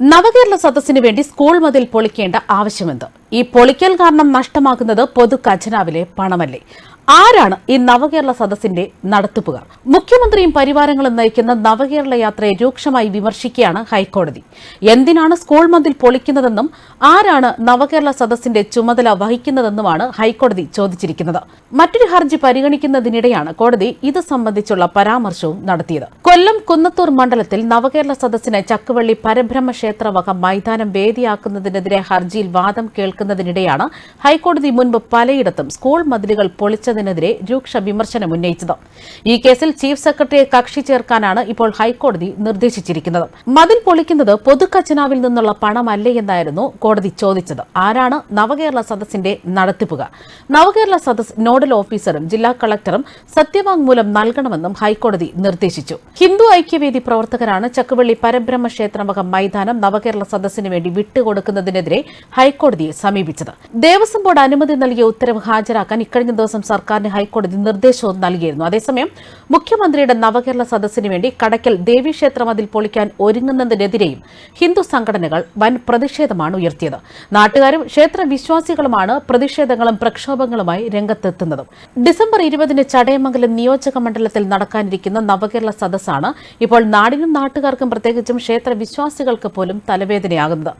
നവകേരള സദസ്സിന് വേണ്ടി സ്കൂൾ മതിൽ പൊളിക്കേണ്ട ആവശ്യമെന്ത്? ഈ പൊളിക്കൽ കാരണം നഷ്ടമാക്കുന്നത് പൊതു ഖജനാവിലെ പണമല്ലേ? ആരാണ് ഈ നവകേരള സദസ്സിന്റെ നടത്തിപ്പുകാർ മുഖ്യമന്ത്രിയും പരിവാരങ്ങളും നയിക്കുന്ന നവകേരള യാത്രയെ രൂക്ഷമായി വിമർശിക്കുകയാണ് ഹൈക്കോടതി. എന്തിനാണ് സ്കൂൾ മതിൽ പൊളിക്കുന്നതെന്നും ആരാണ് നവകേരള സദസ്സിന്റെ ചുമതല വഹിക്കുന്നതെന്നുമാണ് ഹൈക്കോടതി ചോദിച്ചിരിക്കുന്നത്. മറ്റൊരു ഹർജി പരിഗണിക്കുന്നതിനിടെയാണ് കോടതി ഇത് സംബന്ധിച്ചുള്ള പരാമർശവും നടത്തിയത്. കൊല്ലം കുന്നത്തൂർ മണ്ഡലത്തിൽ നവകേരള സദസ്സിന് ചക്കുവള്ളി പരബ്രഹ്മ ക്ഷേത്രവക മൈതാനം വേദിയാക്കുന്നതിനെതിരെ ഹർജിയിൽ വാദം കേൾക്കുന്നതിനിടെയാണ് ഹൈക്കോടതി മുൻപ് പലയിടത്തും സ്കൂൾ മതിലുകൾ പൊളിച്ചതിനെതിരെ രൂക്ഷ വിമർശനം ഉന്നയിച്ചത്. ഈ കേസിൽ ചീഫ് സെക്രട്ടറിയെ കക്ഷി ചേർക്കാനാണ് ഇപ്പോൾ ഹൈക്കോടതി നിർദ്ദേശിച്ചിരിക്കുന്നത്. മതിൽ പൊളിക്കുന്നത് പൊതുഖജനാവിൽ നിന്നുള്ള പണമല്ലേ എന്നായിരുന്നു കോടതി ചോദിച്ചത്. ആരാണ് നവകേരള സദസ്സിന്റെ നടത്തിപ്പുക? നവകേരള സദസ് നോഡൽ ഓഫീസറും ജില്ലാ കളക്ടറും സത്യവാങ്മൂലം നൽകണമെന്നും ഹൈക്കോടതി നിർദ്ദേശിച്ചു. ഹിന്ദു ഐക്യവേദി പ്രവർത്തകരാണ് ചക്കുവള്ളി പരബ്രഹ്മ ക്ഷേത്രം വക മൈതാനം നവകേരള സദസ്സിന് വേണ്ടി വിട്ടുകൊടുക്കുന്നതിനെതിരെ ഹൈക്കോടതിയെ സമീപിച്ചത്. ദേവസ്വം ബോർഡ് അനുമതി നൽകിയ ഉത്തരവ് ഹാജരാക്കാൻ ഇക്കഴിഞ്ഞ ദിവസം സർക്കാരിന് ഹൈക്കോടതി നിർദ്ദേശവും നൽകിയിരുന്നു. അതേസമയം മുഖ്യമന്ത്രിയുടെ നവകേരള സദസ്സിന് വേണ്ടി കടയ്ക്കൽ ദേവീക്ഷേത്രം അതിൽ പൊളിക്കാൻ ഒരുങ്ങുന്നതിനെതിരെയും ഹിന്ദു സംഘടനകൾ വൻ പ്രതിഷേധമാണ് ഉയർത്തിയത്. നാട്ടുകാരും ക്ഷേത്ര വിശ്വാസികളുമാണ് പ്രതിഷേധങ്ങളും പ്രക്ഷോഭങ്ങളുമായി രംഗത്തെത്തുന്നത്. ഡിസംബർ ഇരുപതിന് ചടയമംഗലം നിയോജക മണ്ഡലത്തിൽ നടക്കാനിരിക്കുന്ന നവകേരള സദസ്സാണ് ഇപ്പോൾ നാടിനും നാട്ടുകാർക്കും പ്രത്യേകിച്ചും ക്ഷേത്ര വിശ്വാസികൾക്ക് പോലും തലവേദനയാകുന്നത്.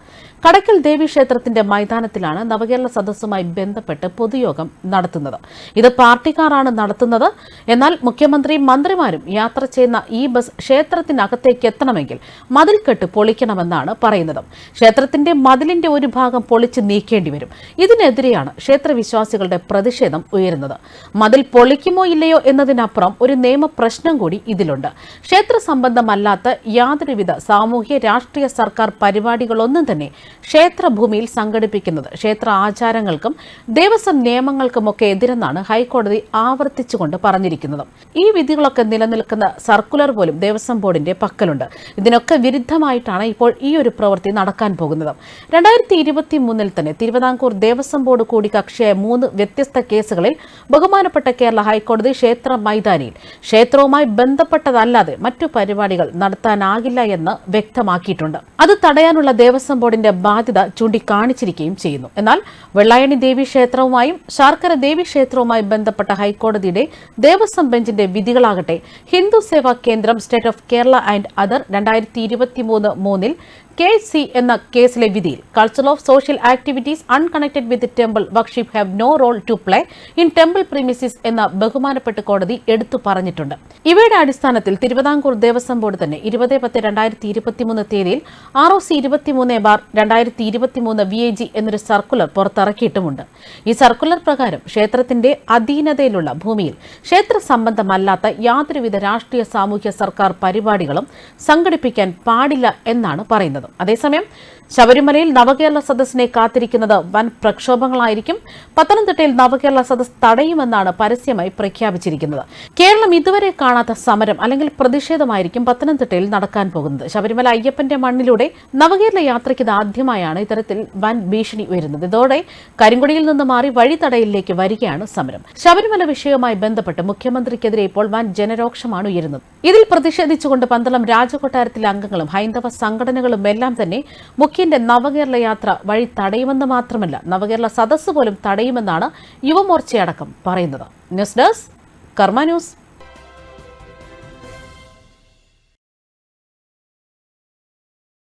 കടയ്ക്കൽ ദേവീക്ഷേത്രത്തിന്റെ മൈതാനത്തിലാണ് നവകേരള സദസ്സുമായി ബന്ധപ്പെട്ട് പൊതുയോഗം നടത്തുന്നത്. ഇത് പാർട്ടിക്കാരാണ് നടത്തുന്നത്. എന്നാൽ മുഖ്യമന്ത്രിയും മന്ത്രിമാരും യാത്ര ചെയ്യുന്ന ഈ ബസ് ക്ഷേത്രത്തിനകത്തേക്ക് എത്തണമെങ്കിൽ മതിൽക്കെട്ട് പൊളിക്കണമെന്നാണ് പറയുന്നത്. ക്ഷേത്രത്തിന്റെ മതിലിന്റെ ഒരു ഭാഗം പൊളിച്ച് നീക്കേണ്ടി വരും. ഇതിനെതിരെയാണ് ക്ഷേത്രവിശ്വാസികളുടെ പ്രതിഷേധം ഉയരുന്നത്. മതിൽ പൊളിക്കുമോ ഇല്ലയോ എന്നതിനപ്പുറം ഒരു നിയമപ്രശ്നം കൂടി ഇതിലുണ്ട്. ക്ഷേത്ര സംബന്ധമല്ലാത്ത യാതൊരുവിധ സാമൂഹ്യ രാഷ്ട്രീയ സർക്കാർ പരിപാടികളൊന്നും തന്നെ ക്ഷേത്രഭൂമിയിൽ സംഘടിപ്പിക്കുന്നത്. ക്ഷേത്ര ആചാരങ്ങൾക്കും ദേവസ്വം നിയമങ്ങൾക്കുമൊക്കെ എതിരെന്നാണ് ഹൈക്കോടതി ആവർത്തിച്ചുകൊണ്ട് പറഞ്ഞിരിക്കുന്നത്. ഈ വിധികളൊക്കെ നിലനിൽക്കുന്ന സർക്കുലർ പോലും ദേവസ്വം ബോർഡിന്റെ പക്കലുണ്ട്. ഇതിനൊക്കെ വിരുദ്ധമായിട്ടാണ് ഇപ്പോൾ ഈ ഒരു പ്രവൃത്തി നടക്കാൻ പോകുന്നത്. രണ്ടായിരത്തി ഇരുപത്തി മൂന്നിൽ തന്നെ തിരുവിതാംകൂർ ദേവസ്വം ബോർഡ് കൂടി കക്ഷിയായ മൂന്ന് വ്യത്യസ്ത കേസുകളിൽ ബഹുമാനപ്പെട്ട കേരള ഹൈക്കോടതി ക്ഷേത്ര മൈതാനിയിൽ ക്ഷേത്രവുമായി ബന്ധപ്പെട്ടതല്ലാതെ മറ്റു പരിപാടികൾ നടത്താനാകില്ല എന്ന് വ്യക്തമാക്കിയിട്ടുണ്ട്. അത് തടയാനുള്ള ദേവസ്വം ബോർഡിന്റെ ബാധ്യത ചൂണ്ടിക്കാണിച്ചിരിക്കുകയും ചെയ്യുന്നു. എന്നാൽ വെള്ളായണി ദേവി ക്ഷേത്രവുമായും ശാർക്കര ദേവി ക്ഷേത്രവുമായി ബന്ധപ്പെട്ട ഹൈക്കോടതിയുടെ ദേവസ്വം ബെഞ്ചിന്റെ വിധികളാകട്ടെ Hindu Seva Kendram state of Kerala and other രണ്ടായിരത്തി ഇരുപത്തിമൂന്ന് മൂന്നിൽ കെ സി എന്ന കേസിലെ വിധിയിൽ culture of social activities unconnected with temple worship have no role to play in temple premises എന്ന ബഹുമാനപ്പെട്ട കോടതി എടുത്തു പറഞ്ഞിട്ടുണ്ട്. ഇവയുടെ അടിസ്ഥാനത്തിൽ തിരുവിതാംകൂർ ദേവസ്വം ബോർഡ് തന്നെ ഇരുപത് പത്ത് രണ്ടായിരത്തി ഇരുപത്തിമൂന്ന് തീയതിയിൽ ആർ ഒ സി ഇരുപത്തിമൂന്ന് ബാർ രണ്ടായിരത്തി ഇരുപത്തിമൂന്ന് വി എ ജി എന്നൊരു സർക്കുലർ പുറത്തിറക്കിയിട്ടുമുണ്ട്. ഈ സർക്കുലർ പ്രകാരം ക്ഷേത്രത്തിന്റെ അധീനതയിലുള്ള ഭൂമിയിൽ ക്ഷേത്ര സംബന്ധമല്ലാത്ത യാതൊരുവിധ രാഷ്ട്രീയ സാമൂഹ്യ സർക്കാർ പരിപാടികളും സംഘടിപ്പിക്കാൻ പാടില്ല എന്നാണ് പറയുന്നത്. അതേസമയം ശബരിമലയിൽ നവകേരള സദസ്സിനെ കാത്തിരിക്കുന്നത് വൻ പ്രക്ഷോഭങ്ങളായിരിക്കും. പത്തനംതിട്ടയിൽ നവകേരള സദസ് തടയുമെന്നാണ് പരസ്യമായി പ്രഖ്യാപിച്ചിരിക്കുന്നത്. കേരളം ഇതുവരെ കാണാത്ത സമരം അല്ലെങ്കിൽ പ്രതിഷേധമായിരിക്കും പത്തനംതിട്ടയിൽ നടക്കാൻ പോകുന്നത്. ശബരിമല അയ്യപ്പന്റെ മണ്ണിലൂടെ നവകേരള യാത്രയ്ക്ക് ആദ്യമായാണ് ഇത്തരത്തിൽ വൻ ഭീഷണി ഉയരുന്നത്. ഇതോടെ കരിങ്കുടിയിൽ നിന്ന് മാറി വഴിതടയിലേക്ക് വരികയാണ് സമരം. ശബരിമല വിഷയവുമായി ബന്ധപ്പെട്ട് മുഖ്യമന്ത്രിക്കെതിരെ ഇപ്പോൾ വൻ ജനരോക്ഷമാണ് ഉയരുന്നത്. ഇതിൽ പ്രതിഷേധിച്ചുകൊണ്ട് പന്തളം രാജകൊട്ടാരത്തിലെ അംഗങ്ങളും ഹൈന്ദവ സംഘടനകളും എല്ലാം തന്നെ മുഖ്യന്റെ നവകേരള യാത്ര വഴി തടയുമെന്ന് മാത്രമല്ല നവകേരള സദസ്സ് പോലും തടയുമെന്നാണ് യുവമോർച്ചയടക്കം പറയുന്നത്. News desk Karma News.